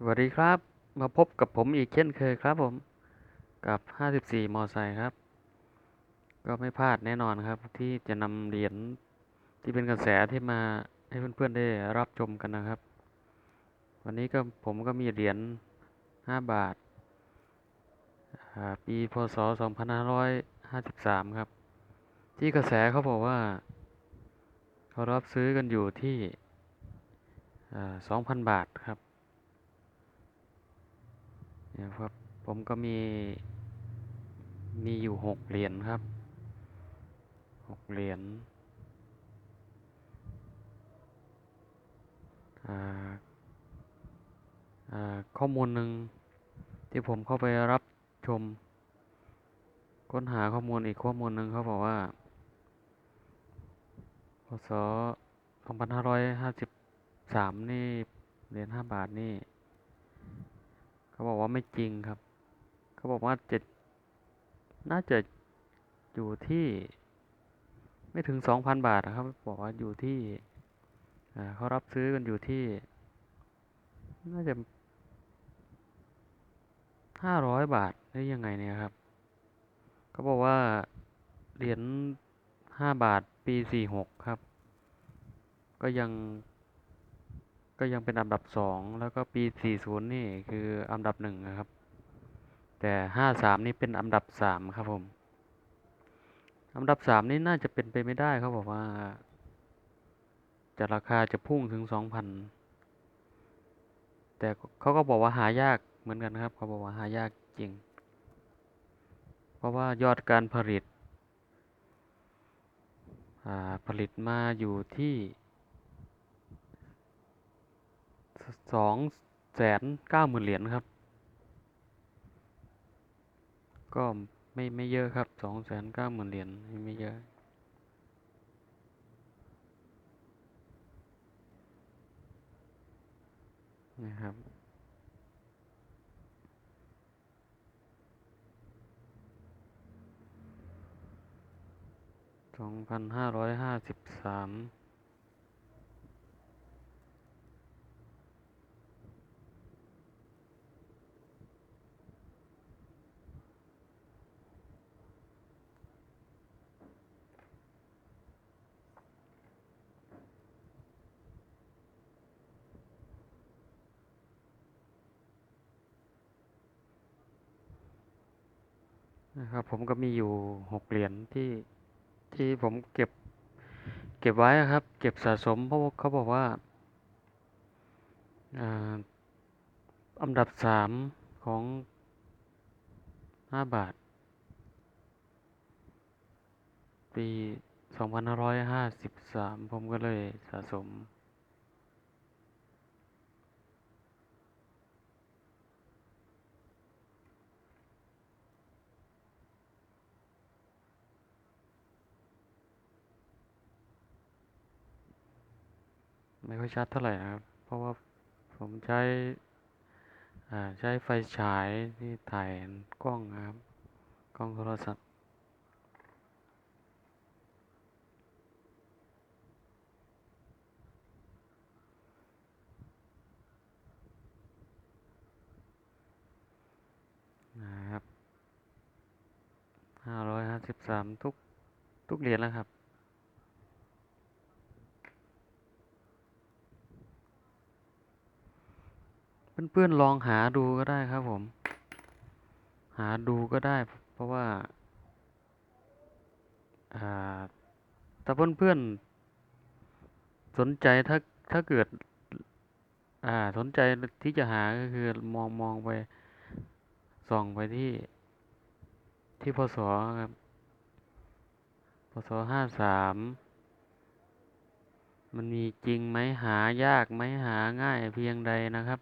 สวัสดีครับ มาพบกับผมอีกเช่นเคยครับผมกับ 54 มอไซค์ครับ ก็ไม่พลาดแน่นอนครับ ที่จะนำเหรียญที่เป็นกระแสที่มาให้เพื่อนๆได้รับชมกันนะครับ วันนี้ก็ผมก็มีเหรียญ 5 บาทอ่าปีพศ 2553 ครับ ที่กระแสเขาบอกว่า เขารับซื้อกันอยู่ที่อ่า2,000 บาทครับ นี่ยครับ ผมก็มี มีอยู่หกเหรียญครับหกเหรียญข้อมูลหนึ่งที่ผมเข้าไปรับชม ค้นหาข้อมูลอีกข้อมูลหนึ่งเขาบอกว่าพศ2553 นี่เหรียญ5บาทนี่ เขาบอกว่าไม่จริงครับ เขาบอกว่าจะน่าจะอยู่ที่ ไม่ถึง2,000บาทนะครับ บอกว่าอยู่ที่เขารับซื้อกันอยู่ที่ น่าจะ500บาทหรือยังไงเนี่ยครับ เขาบอกว่าเหรียญ5บาทปี46ครับ ก็ยัง ก็ยังเป็นอันดับ2แล้วก็ปี 40 นี่คืออันดับ1นะครับ แต่ 53 นี่เป็นอันดับ3ครับผม อันดับ3นี่น่าจะเป็นไปไม่ได้เขาบอกว่า จะราคาจะพุ่งถึง 2,000 แต่เขาก็บอกว่าหายากเหมือนกันครับ เขาบอกว่าหายากจริง เพราะว่ายอดการผลิตผลิตมาอยู่ที่ สองแสนเก้าหมื่นเหรียญครับ ก็ไม่ไม่เยอะครับสองแสนเก้าหมื่นเหรียญไม่เยอะนะครับสองพันห้าร้อยห้าสิบสาม นะครับ ผมก็มีอยู่หกเหรียญที่ที่ผมเก็บ เก็บไว้ครับ เก็บสะสมเพราะว่าเขาบอกว่าอ่าอันดับสามของห้าบาท ปีสองพันห้าร้อยห้าสิบสามผมก็เลยสะสม ไม่ค่อยชัดเท่าไหร่นะครับ เพราะว่าผมใช้ใช้ไฟฉายที่ถ่ายกล้องนะครับ กล้องโทรศัพท์นะครับห้าร้อยห้าสิบสามทุก ทุกเหรียญแล้วครับ เพื่อนๆลองหาดูก็ได้ครับผม หาดูก็ได้ เพราะว่าถ้าเพื่อนๆสนใจถ้าถ้าเกิดสนใจที่จะหาก็คือมองมองไปส่องไปที่ที่พศครับพศห้าสามมันมีจริงไหมหายากไหมหาง่ายเพียงใดนะครับ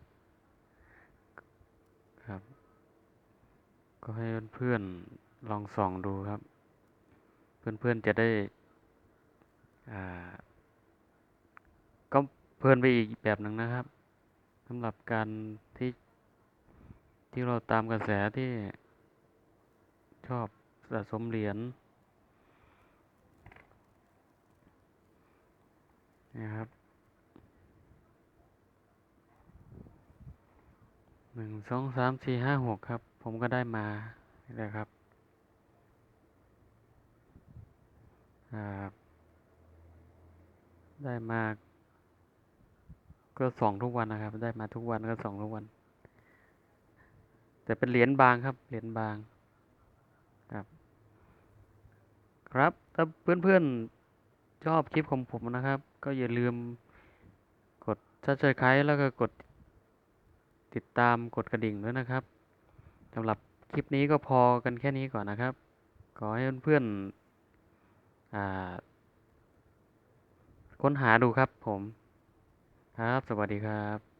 ก็ให้เพื่อนๆลองส่องดูครับ เพื่อนๆจะได้ก็เพลินไปอีกแบบหนึ่งนะครับสำหรับการที่ที่เราตามกระแสที่ชอบสะสมเหรียญนะครับหนึ่งสองสามสี่ห้าหกครับ ผมก็ได้มานี่แหละครับได้มาก็ส่องทุกวันนะครับ ได้มาทุกวันก็ส่องทุกวัน แต่เป็นเหรียญบางครับ เหรียญบางครับ ครับ ถ้าเพื่อนๆชอบคลิปของผมนะครับ ก็อย่าลืมกด subscribe แล้วก็กดติดตามกดกระดิ่งด้วยนะครับ สำหรับคลิปนี้ก็พอกันแค่นี้ก่อนนะครับ ขอให้เพื่อนๆค้นหาดูครับผม ครับ สวัสดีครับ